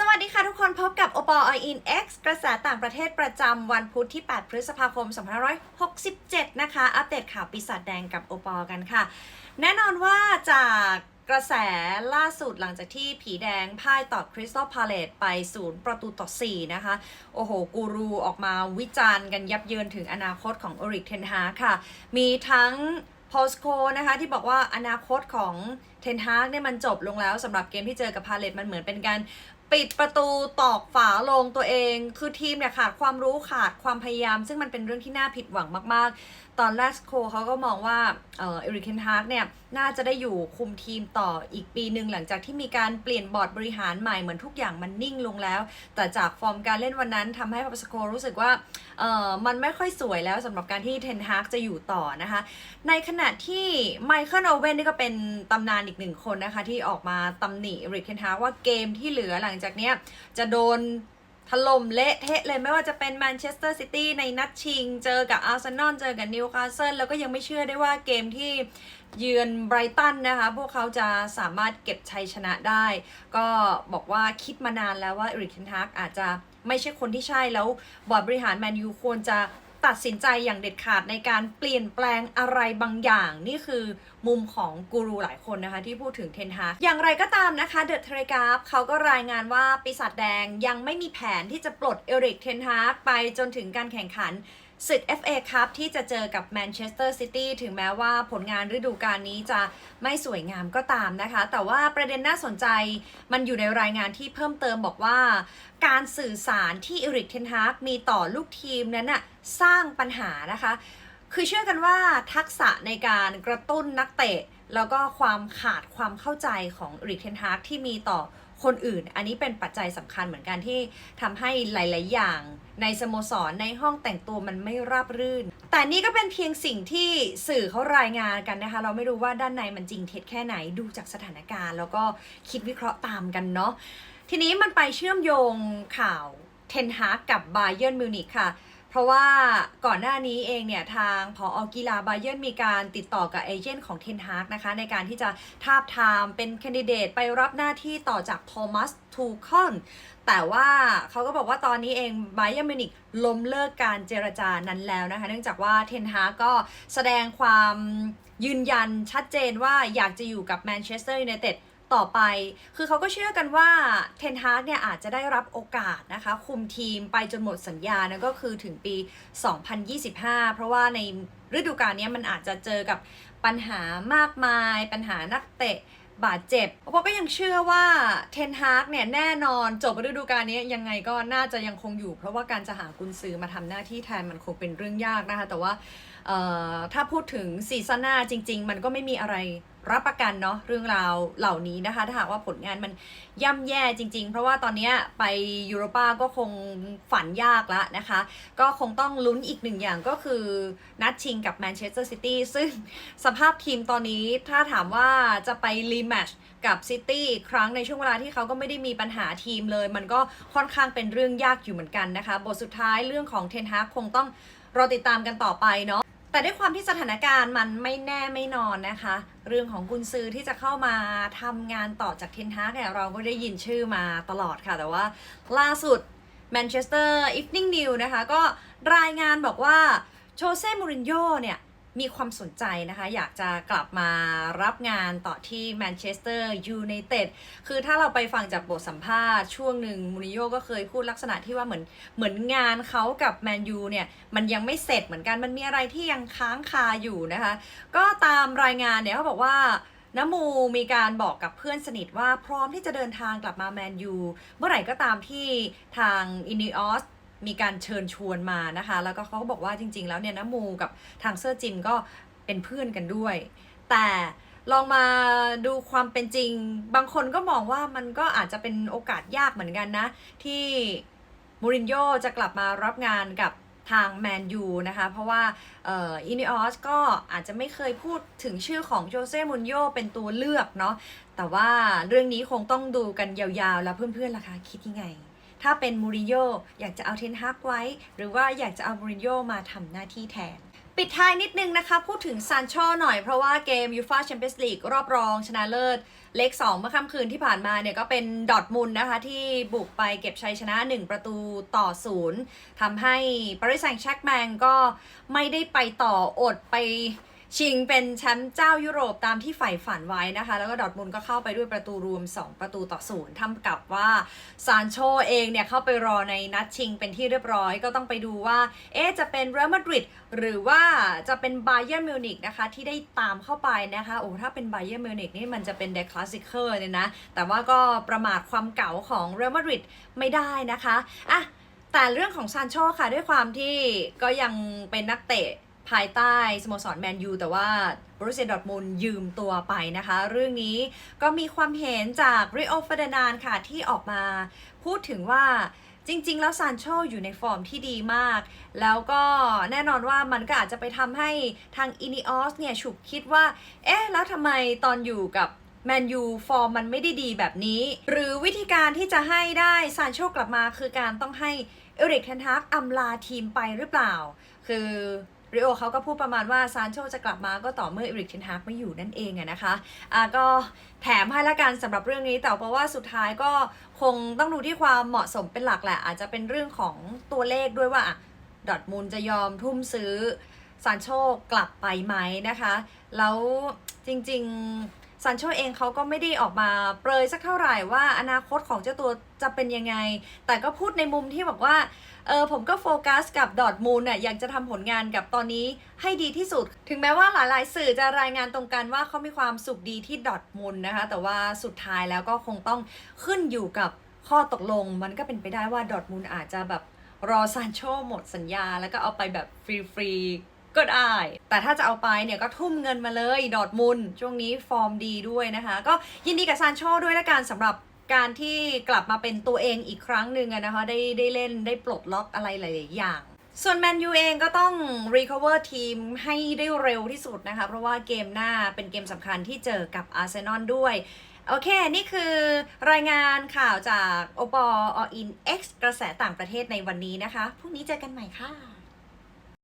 สวัสดีค่ะทุกคนพบกับโอปอลอิน X กระแสต่างประเทศประจำวันพุธที่ 8 พฤษภาคม 2567 นะคะ อัปเดตข่าวปีศาจแดงกับโอปอลกันค่ะ แน่นอนว่าจากกระแสล่าสุดหลังจากที่ผีแดงพ่ายต่อคริสตัลพาเลตไปศูนย์ประตูต่อ 4 นะคะ โอ้โห กูรูออกมาวิจารณ์กันยับเยินถึงอนาคตของอริกเทนฮาค่ะ มีทั้งโพสโคนะคะที่บอกว่าอนาคตของเทนฮากเนี่ยมันจบลงแล้วสำหรับเกมที่เจอกับพาเลตมันเหมือนเป็นการปิดประตูตอกฝาลงตัวเอง คือทีมเนี่ยขาดความรู้ขาดความพยายาม ซึ่งมันเป็นเรื่องที่น่าผิดหวังมากๆ ตอนแรกโคเขาก็มองว่าเออริกเคนฮาร์กเนี่ย น่าจะได้อยู่คุมทีมต่ออีกปีหนึ่งหลังจากที่มีการเปลี่ยนบอร์ดบริหารใหม่เหมือนทุกอย่างมันนิ่งลงแล้ว แต่จากฟอร์มการเล่นวันนั้นทำให้พัสโครู้สึกว่าเออมันไม่ค่อยสวยแล้วสำหรับการที่เทนฮาร์กจะอยู่ต่อนะคะ ในขณะที่ไมเคิลโอเว่นนี่ก็เป็นตำนานอีกหนึ่งคนนะคะที่ออกมาตำหนิริกเคนฮากว่าเกมที่เหลือหลังจากเนี้ยจะโดนถล่มเละเทะเลยไม่ว่าจะเป็นแมนเชสเตอร์ซิตี้ในนัดชิง เจอกับอาร์เซนอลเจอกับนิวคาสเซิลแล้วก็ยังไม่เชื่อได้ว่าเกมที่เยือนไบรตันนะคะ พวกเขาจะสามารถเก็บชัยชนะได้ ก็บอกว่าคิดมานานแล้วว่าริกเคนฮากอาจจะไม่ใช่คนที่ใช่แล้วบอร์ดบริหารแมนยูควรจะ ตัดสินใจอย่างเด็ดขาดในการเปลี่ยนแปลงอะไรบางอย่าง นี่คือมุมของกูรูหลายคนนะคะ ที่พูดถึงเทนฮากอย่างไรก็ตามนะคะเดอะเทรกราฟเขาก็รายงานว่าปีศาจแดงยังไม่มีแผนที่จะปลดเอริกเทนฮากไปจนถึงการแข่งขัน ศึก FA ครับที่จะเจอกับแมนเชสเตอร์ซิตี้ถึงแม้ว่าผลงานฤดูกาลนี้จะไม่สวยงามก็ตามนะคะ แต่ว่าประเด็นน่าสนใจมันอยู่ในรายงานที่เพิ่มเติมบอกว่า การสื่อสารที่เอริกเทนฮากมีต่อลูกทีมนั้นน่ะสร้างปัญหานะคะ คือเชื่อกันว่าทักษะในการกระตุ้นนักเตะ แล้วก็ความขาดความเข้าใจของเอริกเทนฮากที่มีต่อ คนอื่น อันนี้เป็นปัจจัยสำคัญเหมือนกันที่ทำให้หลาย ๆ อย่างในสโมสรในห้องแต่งตัวมันไม่ราบรื่น แต่นี่ก็เป็นเพียงสิ่งที่สื่อเขารายงานกันนะคะ เราไม่รู้ว่าด้านในมันจริงเท็จแค่ไหนดูจากสถานการณ์ แล้วก็คิดวิเคราะห์ตามกันเนาะทีนี้มันไปเชื่อมโยงข่าวเทนฮากกับบาเยิร์นมิวนิกค่ะ เพราะว่าก่อนหน้านี้เองเนี่ยทางพออกีฬาบาเยนมีการติดต่อกับเอเจนต์ของเทนฮากนะคะในการที่จะทาบทามเป็นแคนดิเดตไปรับหน้าที่ต่อจากโทมัสทูคอนแต่ว่าเขาก็บอกว่าตอนนี้เองไบเยิร์นมินิกล้มเลิกการเจรจานั้นแล้วนะคะ เนื่องจากว่าเทนฮากก็แสดงความยืนยันชัดเจนว่าอยากจะอยู่กับแมนเชสเตอร์ยูไนเต็ด ต่อไป คือเขาก็เชื่อกันว่าเทนฮาร์กเนี่ยอาจจะได้รับโอกาสนะคะ คุมทีมไปจนหมดสัญญานะก็คือถึงปี 2025 เพราะว่าในฤดูกาลนี้มันอาจจะเจอกับปัญหามากมาย ปัญหานักเตะบาดเจ็บเพราะก็ยังเชื่อว่าเทนฮากเนี่ยแน่นอนจบฤดูกาลนี้ยังไงก็น่าจะยังคงอยู่ เพราะว่าการจะหากุนซือมาทำหน้าที่แทนมันคงเป็นเรื่องยากนะคะ แต่ว่าถ้าพูดถึงซีซั่นหน้าจริง ๆ มันก็ไม่มีอะไร รับประกันเนาะเรื่องราวเหล่านี้นะคะ ถ้าหากว่าผลงานมันย่ำแย่จริง ๆ เพราะว่าตอนนี้ไปยูโรปาก็คงฝันยากล้วนะคะ ก็คงต้องลุ้นอีกหนึ่งอย่างก็คือนัดชิงกับแมนเชสเตอร์ซิตี้ซึ่งสภาพทีมตอนนี้ถ้าถามว่าจะไปรีแมชกับซิตี้ครั้งในช่วงเวลาที่เขาก็ไม่ได้มีปัญหาทีมเลย มันก็ค่อนข้างเป็นเรื่องยากอยู่เหมือนกันนะคะ บทสุดท้ายเรื่องของเทนฮากคงต้องรอติดตามกันต่อไปเนาะ แต่ด้วยความที่สถานการณ์มันไม่แน่ไม่นอนนะคะ เรื่องของกุนซือที่จะเข้ามาทำงานต่อจากเทนฮากเนี่ยเราก็ได้ยินชื่อมาตลอดค่ะ แต่ว่าล่าสุดแมนเชสเตอร์อีฟนิ่งนิวนะคะ ก็รายงานบอกว่าโชเซ่มูรินโญ่เนี่ย มีความสนใจนะคะ อยากจะกลับมารับงานต่อที่แมนเชสเตอร์ยูไนเต็ดคือถ้าเราไปฟังจากบทสัมภาษณ์ช่วงหนึ่งมูริโญ่ก็เคยพูดลักษณะที่ว่าเหมือนเหมือนงานเขากับแมนยูเนี่ย มันยังไม่เสร็จเหมือนกันมันมีอะไรที่ยังค้างคาอยู่นะคะ ก็ตามรายงานเนี่ยเขาบอกว่าน้ำมูมีการบอกกับเพื่อนสนิทว่าพร้อมที่จะเดินทางกลับมาแมนยูเมื่อไหร่ก็ตามที่ทางอินิออส มีการเชิญชวนมานะคะ แล้วก็เขาก็บอกว่าจริง ๆ แล้วเนี่ยน้ำมูกับทางเซอร์จิมก็เป็นเพื่อนกันด้วย แต่ลองมาดูความเป็นจริง บางคนก็มองว่ามันก็อาจจะเป็นโอกาสยากเหมือนกันนะ ที่มูรินโญ่จะกลับมารับงานกับทางแมนยูนะคะ เพราะว่าอินิออสก็อาจจะไม่เคยพูดถึงชื่อของโจเซ่มูรินโญ่เป็นตัวเลือกเนาะแต่ว่าเรื่องนี้คงต้องดูกันยาวๆ แล้วเพื่อนๆล่ะคะคิดยังไง ถ้าเป็นมูรินโญ่อยากจะเอาเทนฮากไว้ หรือว่าอยากจะเอามูรินโญ่มาทำหน้าที่แทนปิดท้ายนิดนึงนะคะ พูดถึงซานโชหน่อยเพราะว่าเกมยูฟ a แชมเปี้ยนส์ลีกรอบรองชนะเลิศ เลข 2 เมื่อค่ำคืนที่ผ่านมาเนี่ยก็เป็นดอทมุนนะคะ ที่บุกไปเก็บชัยชนะ 1 ประตูต่อศูนย์ทำให้ปาริสแซงต์แชกแมงก็ไม่ได้ไปต่ออดไป ชิงเป็นแชมป์เจ้ายุโรปตามที่ใฝ่ฝันไว้นะคะ แล้วก็ดอทมุนก็เข้าไปด้วยประตูรวม 2 ประตูต่อศูนย์ทำกับว่าซานโชเองเนี่ยเข้าไปรอในนัดชิงเป็นที่เรียบร้อยก็ต้องไปดูว่า เอ๊จะเป็นเรอัลมาดริดหรือว่าจะเป็นไบเย r n m มิวนิกนะคะ ที่ได้ตามเข้าไปนะคะ โอ้ถ้าเป็นไบเย r n m มิวนิกนี่มันจะเป็นเดคลาสสิเคอร์เลยนะ แต่ว่าก็ประมาทความเก่าของเรอัลมาดริดไม่ได้นะคะอะแต่เรื่องของซานโชค่ะด้วยความที่ก็ยังเป็นนักเตะ ภายใต้สโมสรแมนยูแต่ว่าบรูเซียดอร์ทมุนยืมตัวไปนะคะ เรื่องนี้ก็มีความเห็นจากริโอฟเดนานค่ะที่ออกมา พูดถึงว่าจริง ๆ แล้วซานโชอยู่ในฟอร์มที่ดีมาก แล้วก็แน่นอนว่ามันก็อาจจะไปทำให้ทางอินิออสเนี่ยฉุกคิดว่า เอ๊ะ แล้วทำไมตอนอยู่กับแมนยูฟอร์มมันไม่ได้ดีแบบนี้ หรือวิธีการที่จะให้ได้ซานโชกลับมาคือการต้องให้เอริกเทนฮากอำลาทีมไปหรือเปล่า คือ ริโอเขาก็พูดประมาณว่าซานโชจะกลับมาก็ต่อเมื่อเอริกเทนฮากไม่อยู่นั่นเองอะนะคะอะก็แถมให้ละกันสำหรับเรื่องนี้แต่เพราะว่าสุดท้ายก็คงต้องดูที่ความเหมาะสมเป็นหลักแหละ อาจจะเป็นเรื่องของตัวเลขด้วยว่าดอทมูลจะยอมทุ่มซื้อซานโชกลับไปไหมนะคะ แล้วจริง ๆ ซันโชเองเขาก็ไม่ได้ออกมาเปรยสักเท่าไหร่ว่าอนาคตของเจ้าตัวจะเป็นยังไง แต่ก็พูดในมุมที่บอกว่าเออผมก็โฟกัสกับดอทมูลน่ะอยากจะทำผลงานกับตอนนี้ให้ดีที่สุด ถึงแม้ว่าหลายๆ สื่อจะรายงานตรงกันว่าเขามีความสุขดีที่ดอทมูลนะคะ แต่ว่าสุดท้ายแล้วก็คงต้องขึ้นอยู่กับข้อตกลง มันก็เป็นไปได้ว่าดอทมูลอาจจะแบบรอซานโชหมดสัญญา แล้วก็เอาไปแบบฟรีๆ ก็ได้ แต่ถ้าจะเอาไปเนี่ยก็ทุ่มเงินมาเลยดอดมุนช่วงนี้ฟอร์มดีด้วยนะคะ ก็ยินดีกับซานโชด้วยละกันสำหรับการที่กลับมาเป็นตัวเองอีกครั้งหนึ่งนะคะได้ได้เล่นได้ปลดล็อกอะไรหลาย ๆ อย่างส่วนแมนยูเองก็ต้อง recover ทีมให้ได้เร็วที่สุดนะคะ เพราะว่าเกมหน้าเป็นเกมสำคัญที่เจอกับอาร์เซนอลด้วย โอเค นี่คือรายงานข่าวจากโอปอออิน X กระแสต่างประเทศในวันนี้นะคะ พรุ่งนี้เจอกันใหม่ค่ะ